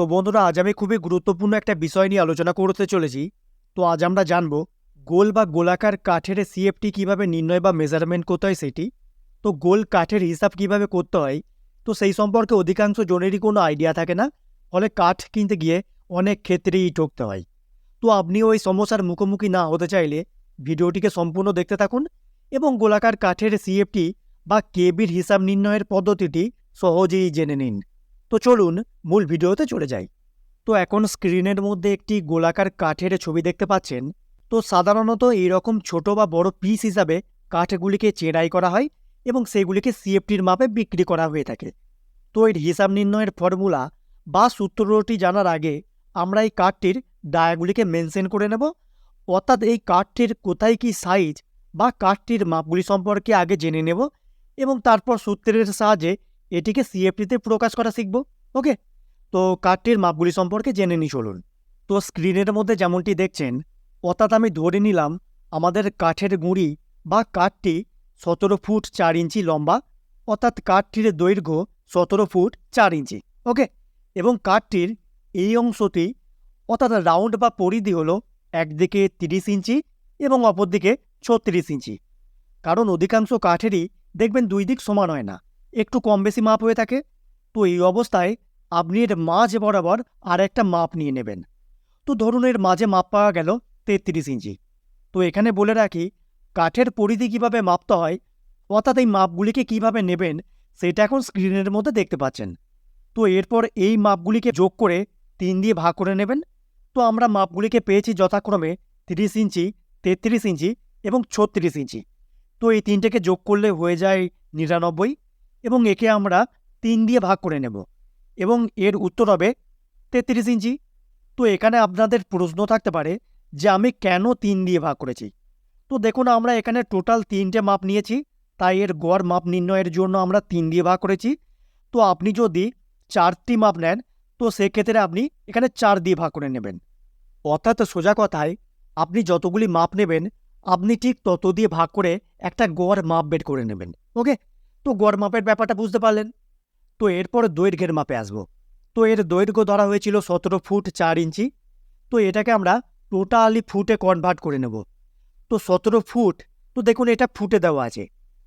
তো বন্ধুরা, আজ আমি খুবই গুরুত্বপূর্ণ একটা বিষয় নিয়ে আলোচনা করতে চলেছি। তো আজ আমরা জানব, গোল বা গোলাকার কাঠের সিএফটি কীভাবে নির্ণয় বা মেজারমেন্ট করতে হয় সেটি? তো গোল কাঠের হিসাব কীভাবে করতে হয়? তো সেই সম্পর্কে অধিকাংশ জনেরই কোনো আইডিয়া থাকে না। ফলে কাঠ কিনতে গিয়ে অনেক ক্ষেত্রেই ঠকতে হয়। তো আপনি ওই সমস্যার মুখোমুখি না হতে চাইলে ভিডিওটিকে সম্পূর্ণ দেখতে থাকুন এবং গোলাকার কাঠের সিএফটি বা কেবির হিসাব নির্ণয়ের পদ্ধতিটি সহজেই জেনে নিন। তো চলুন মূল ভিডিওতে চলে যাই। তো এখন স্ক্রিনের মধ্যে একটি গোলাকার কাঠের ছবি দেখতে পাচ্ছেন। তো সাধারণত এইরকম ছোট বা বড় পিস হিসাবে কাঠগুলিকে চেরাই করা হয় এবং সেগুলিকে সিএফটির মাপে বিক্রি করা হয়ে থাকে। তো এর হিসাব নির্ণয়ের ফর্মুলা বা সূত্রটি জানার আগে আমরা এই কাঠটির ডায়াগুলিকে মেনশন করে নেব। অর্থাৎ এই কাঠটির কোথায় কি সাইজ বা কাঠটির মাপগুলি সম্পর্কে আগে জেনে নেব এবং তারপর সূত্রের সাহায্যে এটিকে সিএফটিতে প্রকাশ করা শিখব ওকে তো কাঠটির মাপগুলি সম্পর্কে জেনে নি চলুন। তো স্ক্রিনের মধ্যে যেমনটি দেখছেন, অর্থাৎ আমি ধরে নিলাম আমাদের কাঠের গুঁড়ি বা কাঠটি সতেরো ফুট চার ইঞ্চি লম্বা, অর্থাৎ কাঠটির দৈর্ঘ্য সতেরো ফুট চার ইঞ্চি ওকে এবং কাঠটির এই অংশটি, অর্থাৎ রাউন্ড বা পরিধি হলো একদিকে তিরিশ ইঞ্চি এবং অপরদিকে ছত্রিশ ইঞ্চি। কারণ অধিকাংশ কাঠেরই দেখবেন দুই দিক সমান হয় না। একটু কম বেশি মাপ হয়ে থাকে। তো এই অবস্থায় আপনি এর মাঝ বরাবর আর একটা মাপ নিয়ে নেবেন। তো ধরুন এর মাঝে মাপ পাওয়া গেল তেত্রিশ ইঞ্চি। তো এখানে বলে রাখি, কাঠের পরিধি কীভাবে মাপতে হয়, অর্থাৎ এই মাপগুলিকে কীভাবে নেবেন, সেটা এখন স্ক্রিনের মধ্যে দেখতে পাচ্ছেন। তো এরপর এই মাপগুলিকে যোগ করে তিন দিয়ে ভাগ করে নেবেন। তো আমরা মাপগুলিকে পেয়েছি যথাক্রমে তিরিশ ইঞ্চি, তেত্রিশ ইঞ্চি এবং ছত্রিশ ইঞ্চি। তো এই তিনটেকে যোগ করলে হয়ে যায় নিরানব্বই। এবং একে আমরা তিন দিয়ে ভাগ করে নেব। এবং এর উত্তর হবে তেত্রিশ ইঞ্চি। তো এখানে আপনাদের প্রশ্ন থাকতে পারে যে আমি কেন তিন দিয়ে ভাগ করেছি? তো দেখুন, আমরা এখানে টোটাল তিনটে মাপ নিয়েছি, তাই এর গড় মাপ নির্ণয়ের জন্য আমরা তিন দিয়ে ভাগ করেছি। তো আপনি যদি চারটি মাপ নেন, তো সেক্ষেত্রে আপনি এখানে চার দিয়ে ভাগ করে নেবেন। অর্থাৎ সোজা কথায়, আপনি যতগুলি মাপ নেবেন, আপনি ঠিক তত দিয়ে ভাগ করে একটা গড় মাপ বের করে নেবেন। ওকে? তো গড় মাপের ব্যাপারটা বুঝতে পারলেন? তো এরপর দৈর্ঘ্যের মাপে আসব। তো এর দৈর্ঘ্য ধরা হয়েছিল সতেরো ফুট চার ইঞ্চি। তো এটাকে আমরা টোটালি ফুটে কনভার্ট করে নেব। তো সতেরো ফুট, তো দেখুন এটা ফুটে দেওয়া আছে।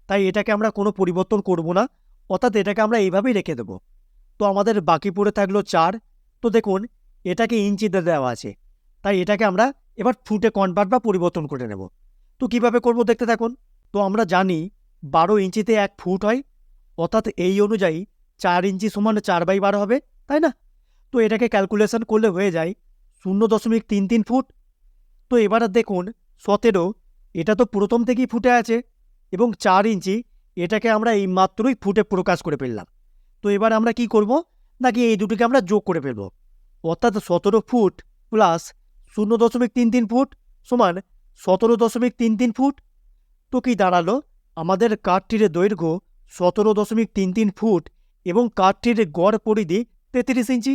তাই এটাকে আমরা কোনো পরিবর্তন করব না, অর্থাৎ এটাকে আমরা এইভাবেই রেখে দেব। তো আমাদের বাকি পড়ে থাকল চার। তো দেখুন, এটাকে ইঞ্চিতে দেওয়া আছে। তাই এটাকে আমরা এবার ফুটে কনভার্ট বা পরিবর্তন করে নেব। তো কীভাবে করব দেখতে থাকুন। তো আমরা জানি বারো ইঞ্চিতে এক ফুট হয়, অর্থাৎ এই অনুযায়ী চার ইঞ্চি সমান চার বাই বারো হবে, তাই না? তো এটাকে ক্যালকুলেশন করলে হয়ে যায় শূন্য দশমিক তিন তিন ফুট। তো এবার দেখুন, সতেরো, এটা তো প্রথম থেকেই ফুটে আছে এবং চার ইঞ্চি, এটাকে আমরা এই মাত্রই ফুটে প্রকাশ করে ফেললাম। তো এবার আমরা কি করব? নাকি এই দুটোকে আমরা যোগ করে ফেলব? অর্থাৎ সতেরো ফুট প্লাস শূন্য দশমিক তিন তিন ফুট সমান সতেরো দশমিক তিন তিন ফুট। তো কি দাঁড়াল? আমাদের কাঠটির দৈর্ঘ্য সতেরো দশমিক তিন তিন ফুট এবং কাঠটির গড় পরিধি তেত্রিশ ইঞ্চি।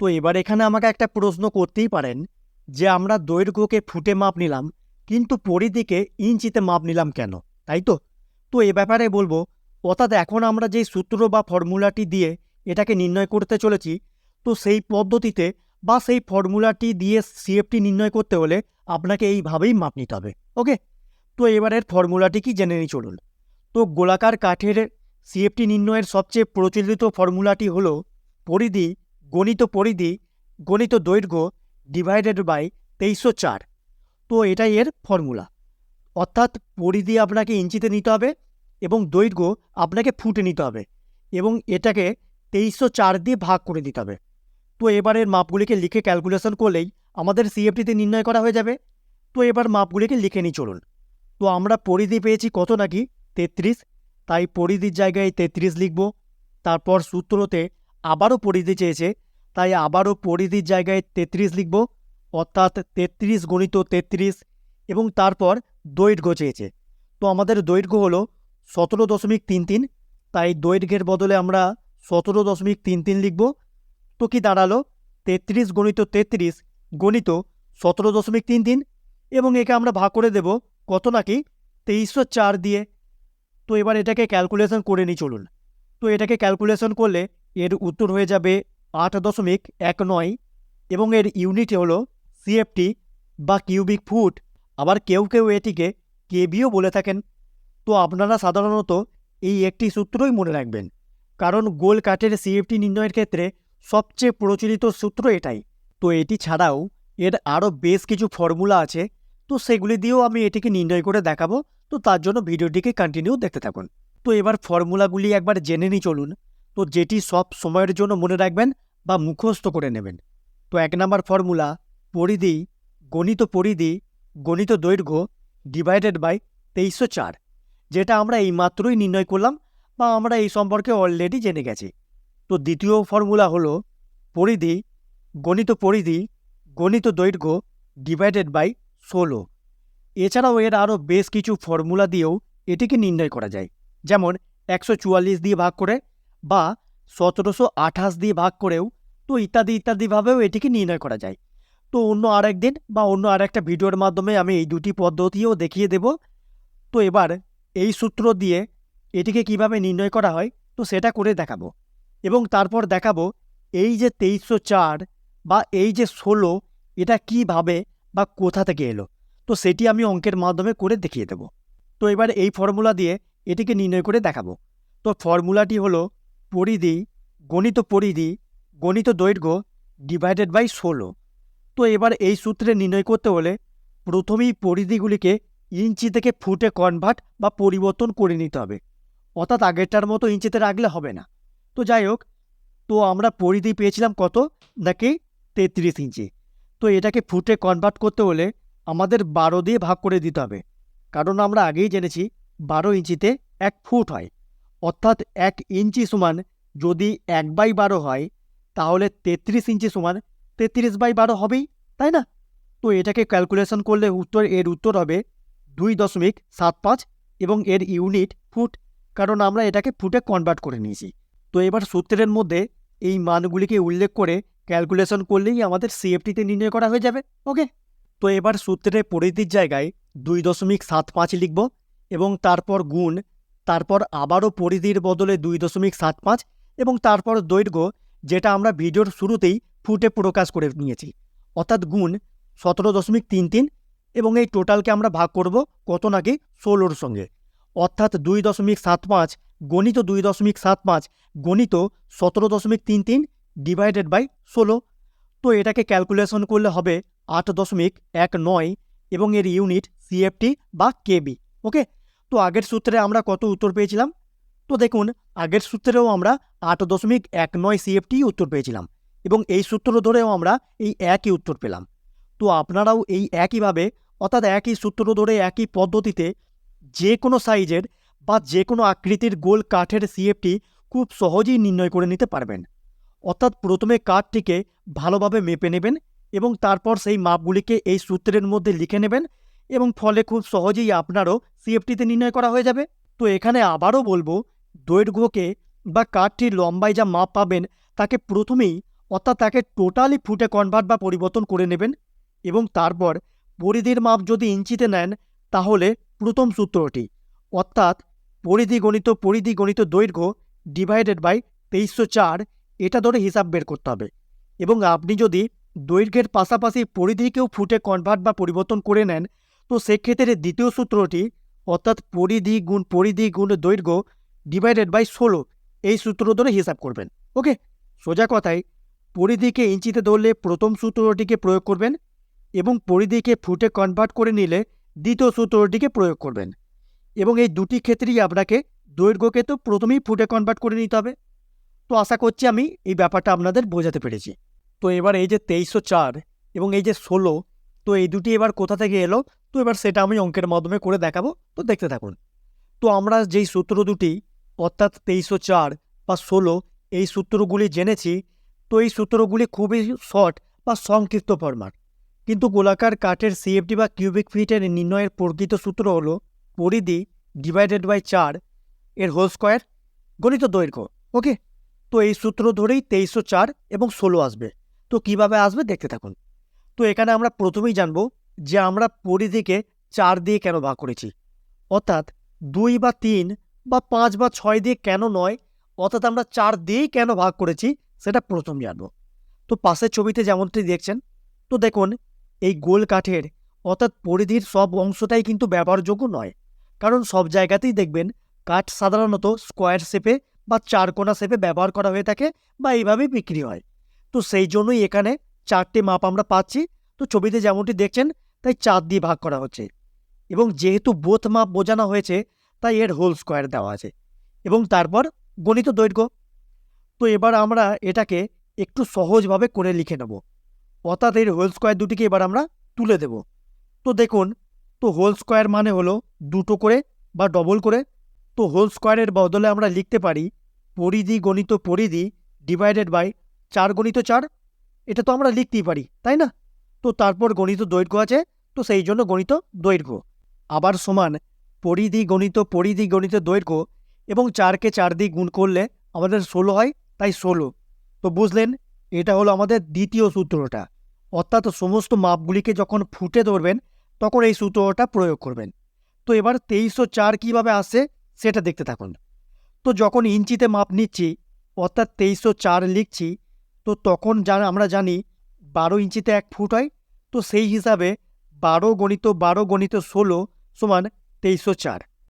তো এবার এখানে আমাকে একটা প্রশ্ন করতেই পারেন যে আমরা দৈর্ঘ্যকে ফুটে মাপ নিলাম, কিন্তু পরিধিকে ইঞ্চিতে মাপ নিলাম কেন, তাই তো? তো এ ব্যাপারে বলব, অর্থাৎ এখন আমরা যেই সূত্র বা ফর্মুলাটি দিয়ে এটাকে নির্ণয় করতে চলেছি, তো সেই পদ্ধতিতে বা সেই ফর্মুলাটি দিয়ে সিএফটি নির্ণয় করতে হলে আপনাকে এইভাবেই মাপ নিতে হবে ওকে তো এবারের ফর্মুলাটি কি জেনে নিই চলুন। তো গোলাকার কাঠের সিএফটি নির্ণয়ের সবচেয়ে প্রচলিত ফর্মুলাটি হলো পরিধি, গণিত পরিধি, গণিত দৈর্ঘ্য ডিভাইডেড বাই তেইশশো চার। তো এটাই এর ফর্মুলা। অর্থাৎ পরিধি আপনাকে ইঞ্চিতে নিতে হবে এবং দৈর্ঘ্য আপনাকে ফুটে নিতে হবে এবং এটাকে তেইশশো চার দিয়ে ভাগ করে দিতে হবে। তো এবারের মাপগুলিকে লিখে ক্যালকুলেশন করলেই আমাদের সিএফটিতে নির্ণয় করা হয়ে যাবে। তো এবার মাপগুলিকে লিখে নিই চলুন। তো আমরা পরিধি পেয়েছি কত নাকি? তেত্রিশ। তাই পরিধির জায়গায় তেত্রিশ লিখব। তারপর সূত্রতে আবারও পরিধি চেয়েছে। তাই আবারও পরিধির জায়গায় তেত্রিশ লিখব। অর্থাৎ তেত্রিশ গণিত তেত্রিশ এবং তারপর দৈর্ঘ্য চেয়েছে। তো আমাদের দৈর্ঘ্য হলো সতেরো দশমিক তিন তিন। তাই দৈর্ঘ্যের বদলে আমরা সতেরো দশমিক তিন তিন লিখব। তো কি দাঁড়াল? তেত্রিশ গণিত তেত্রিশ গণিত সতেরো দশমিক তিন তিন এবং একে আমরা ভাগ করে দেব কত নাকি? তেইশশো চার দিয়ে। তো এবার এটাকে ক্যালকুলেশন করে নিই চলুন। তো এটাকে ক্যালকুলেশন করলে এর উত্তর হয়ে যাবে আট দশমিক এক নয় এবং এর ইউনিট হলো সিএফটি বা কিউবিক ফুট আবার কেউ কেউ এটিকে কেবিও বলে থাকেন। তো আপনারা সাধারণত এই একটি সূত্রই মনে রাখবেন। কারণ গোল কাঠের সিএফটি নির্ণয়ের ক্ষেত্রে সবচেয়ে প্রচলিত সূত্র এটাই। তো এটি ছাড়াও এর আরও বেশ কিছু ফর্মুলা আছে তো সেগুলি দিয়েও আমি এটিকে নির্ণয় করে দেখাবো। তো তার জন্য ভিডিওটিকে কন্টিনিউ দেখতে থাকুন। তো এবার ফর্মুলাগুলি একবার জেনে নিই চলুন। তো যেটি সব সময়ের জন্য মনে রাখবেন বা মুখস্থ করে নেবেন। তো এক নম্বর ফর্মুলা পরিধি, গণিত পরিধি, গণিত দৈর্ঘ্য ডিভাইডেড বাই তেইশশো চার, যেটা আমরা এইমাত্রই নির্ণয় করলাম বা আমরা এই সম্পর্কে অলরেডি জেনে গেছি। তো দ্বিতীয় ফর্মুলা হলো পরিধি, গণিত পরিধি, গণিত দৈর্ঘ্য ডিভাইডেড বাই ষোলো। এছাড়াও এর আরও বেশ কিছু ফর্মুলা দিয়েও এটিকে নির্ণয় করা যায়। যেমন, একশো চুয়াল্লিশ দিয়ে ভাগ করে বা সতেরোশো আঠাশ দিয়ে ভাগ করেও তো ইত্যাদি ইত্যাদিভাবেও এটিকে নির্ণয় করা যায়। তো অন্য আরেক দিন বা অন্য আরেকটা ভিডিওর মাধ্যমে আমি এই দুটি পদ্ধতিও দেখিয়ে দেব। তো এবার এই সূত্র দিয়ে এটিকে কীভাবে নির্ণয় করা হয় তো সেটা করে দেখাবো। এবং তারপর দেখাবো এই যে তেইশশো চার বা এই যে ষোলো, এটা কীভাবে বা কোথা থেকে এলো? তো সেটি আমি অঙ্কের মাধ্যমে করে দেখিয়ে দেব। তো এবার এই ফর্মুলা দিয়ে এটিকে নির্ণয় করে দেখাবো। তো ফর্মুলাটি হলো পরিধি, গণিত পরিধি, গণিত দৈর্ঘ্য ডিভাইডেড বাই ষোলো। তো এবার এই সূত্রে নির্ণয় করতে হলে প্রথমেই পরিধিগুলিকে ইঞ্চি থেকে ফুটে কনভার্ট বা পরিবর্তন করে নিতে হবে। অর্থাৎ আগেরটার মতো ইঞ্চিতে রাখলে হবে না। তো যাই হোক, তো আমরা পরিধি পেয়েছিলাম কত? নাকি তেত্রিশ ইঞ্চি। তো এটাকে ফুটে কনভার্ট করতে হলে আমাদের বারো দিয়ে ভাগ করে দিতে হবে। কারণ আমরা আগেই জেনেছি বারো ইঞ্চিতে এক ফুট হয়। অর্থাৎ এক ইঞ্চি সমান যদি এক বাই বারো হয়, তাহলে তেত্রিশ ইঞ্চি সমান তেত্রিশ বাই বারো হবেই, তাই না? তো এটাকে ক্যালকুলেশন করলে উত্তর, এর উত্তর হবে দুই দশমিক সাত পাঁচ এবং এর ইউনিট ফুট কারণ আমরা এটাকে ফুটে কনভার্ট করে নিয়েছি। তো এবার সূত্রের মধ্যে এই মানগুলিকে উল্লেখ করে ক্যালকুলেশন করলেই আমাদের সিএফটিতে নির্ণয় করা হয়ে যাবে ওকে তো এবার সূত্রের পরিধির জায়গায় দুই দশমিক সাত পাঁচ লিখব এবং তারপর গুণ, তারপর আবারও পরিধির বদলে দুই দশমিক সাত পাঁচ এবং তারপর দৈর্ঘ্য, যেটা আমরা ভিডিওর শুরুতেই ফুটে প্রকাশ করে নিয়েছি। অর্থাৎ গুণ সতেরো দশমিক তিন তিন এবং এই টোটালকে আমরা ভাগ করব কত নাকি ষোলোর সঙ্গে। অর্থাৎ দুই দশমিক সাত পাঁচ গণিত দুই দশমিক সাত পাঁচ, গণিত সতেরো দশমিক তিন তিন ডিভাইডেড বাই ষোলো। তো এটাকে ক্যালকুলেশন করলে হবে আট দশমিক এক নয় এবং এর ইউনিট সিএফটি বা কেবি ওকে তো আগের সূত্রে আমরা কত উত্তর পেয়েছিলাম? তো দেখুন, আগের সূত্রেও আমরা আট দশমিক এক নয় সিএফটি উত্তর পেয়েছিলাম এবং এই সূত্র ধরেও আমরা এই একই উত্তর পেলাম। তো আপনারাও এই একইভাবে, অর্থাৎ একই সূত্র ধরে একই পদ্ধতিতে যে কোনো সাইজের বা যে কোনো আকৃতির গোল কাঠের সিএফটি খুব সহজেই নির্ণয় করে নিতে পারবেন। অর্থাৎ প্রথমে কাঠটিকে ভালোভাবে মেপে নেবেন এবং তারপর সেই মাপগুলিকে এই সূত্রের মধ্যে লিখে নেবেন এবং ফলে খুব সহজেই আপনারও সিএফটিতে নির্ণয় করা হয়ে যাবে। তো এখানে আবারও বলব, দৈর্ঘ্যকে বা কাঠটির লম্বায় যা মাপ পাবেন তাকে প্রথমেই অর্থাৎ তাকে টোটালি ফুটে কনভার্ট বা পরিবর্তন করে নেবেন এবং তারপর পরিধির মাপ যদি ইঞ্চিতে নেন তাহলে প্রথম সূত্রটি। অর্থাৎ পরিধি গণিত পরিধি গণিত দৈর্ঘ্য ডিভাইডেড বাই তেইশশো চার এটা ধরে হিসাব বের করতে হবে। এবং আপনি যদি দৈর্ঘ্যের পাশাপাশি পরিধিকেও ফুটে কনভার্ট বা পরিবর্তন করে নেন, তো সেক্ষেত্রে দ্বিতীয় সূত্রটি, অর্থাৎ পরিধি গুণ পরিধি গুণ দৈর্ঘ্য ডিভাইডেড বাই ষোলো, এই সূত্র ধরে হিসাব করবেন। ওকে? সোজা কথায়, পরিধিকে ইঞ্চিতে ধরলে প্রথম সূত্রটিকে প্রয়োগ করবেন এবং পরিধিকে ফুটে কনভার্ট করে নিলে দ্বিতীয় সূত্রটিকে প্রয়োগ করবেন। এবং এই দুটি ক্ষেত্রেই আপনাকে দৈর্ঘ্যকে তো প্রথমেই ফুটে কনভার্ট করে নিতে হবে। তো আশা করছি আমি এই ব্যাপারটা আপনাদের বোঝাতে পেরেছি। তো এবার এই যে তেইশশো চার এবং এই যে ষোলো, তো এই দুটি এবার কোথা থেকে এলো? তো এবার সেটা আমি অঙ্কের মাধ্যমে করে দেখাবো, তো দেখতে থাকুন। তো আমরা যেই সূত্র দুটি, অর্থাৎ তেইশশো চার বা ষোলো, এই সূত্রগুলি জেনেছি, তো এই সূত্রগুলি খুবই শর্ট বা সংক্ষিপ্ত ফরম্যাট কিন্তু গোলাকার কাঠের সিএফটি বা কিউবিক ফিটের নির্ণয়ের প্রকৃত সূত্র হলো পরিধি ডিভাইডেড বাই চার এর হোল স্কোয়ার গণিত দৈর্ঘ্য ওকে তো এই সূত্র ধরেই তেইশশো চার এবং ষোলো আসবে। তো কীভাবে আসবে দেখতে থাকুন। তো এখানে আমরা প্রথমেই জানব যে আমরা পরিধিকে চার দিয়ে কেন ভাগ করেছি। অর্থাৎ দুই বা তিন বা পাঁচ বা ছয় দিয়ে কেন নয়, অর্থাৎ আমরা চার দিয়েই কেন ভাগ করেছি সেটা প্রথম জানব। তো পাশের ছবিতে যেমনটি দেখছেন, তো দেখুন, এই গোল কাঠের, অর্থাৎ পরিধির সব অংশটাই কিন্তু ব্যবহারযোগ্য নয়। কারণ সব জায়গাতেই দেখবেন, কাঠ সাধারণত স্কোয়ার শেপে বা চারকোনা শেপে ব্যবহার করা হয়ে থাকে বা এইভাবেই বিক্রি হয়। তো সেই জন্যই এখানে চারটে মাপ আমরা পাচ্ছি। তো ছবিতে যেমনটি দেখছেন, তাই চার দিয়ে ভাগ করা হচ্ছে। এবং যেহেতু বোথ মাপ বোঝানো হয়েছে, তাই এর হোল স্কোয়ার দেওয়া আছে। এবং তারপর গণিত দৈর্ঘ্য। তো এবার আমরা এটাকে একটু সহজভাবে করে লিখে নেব। অর্থাৎ এর হোল স্কোয়ার দুটিকে এবার আমরা তুলে দেব। তো দেখুন, তো হোল স্কোয়ার মানে হলো দুটো করে বা ডবল করে। তো হোল স্কোয়ারের বদলে আমরা লিখতে পারি পরিধি গণিত পরিধি ডিভাইডেড বাই চার গণিত চার। এটা তো আমরা লিখতেই পারি, তাই না? তো তারপর গণিত দৈর্ঘ্য আছে, তো সেই জন্য গণিত দৈর্ঘ্য। আবার সমান পরিধি গণিত পরিধি গণিত দৈর্ঘ্য এবং চারকে চার দিয়ে গুণ করলে আমাদের ষোলো হয়, তাই ষোলো। তো বুঝলেন, এটা হলো আমাদের দ্বিতীয় সূত্রটা। অর্থাৎ সমস্ত মাপগুলিকে যখন ফুটে ধরবেন, তখন এই সূত্রটা প্রয়োগ করবেন। তো এবার তেইশশো চার কীভাবে আসে সেটা দেখতে থাকুন। তো যখন ইঞ্চিতে মাপ নিচ্ছি, অর্থাৎ তেইশশো চার লিখছি, তো তখন যা আমরা জানি বারো ইঞ্চিতে এক ফুট হয়, তো সেই হিসাবে বারো গণিত বারো গণিত ষোলো সমান তেইশশো চার।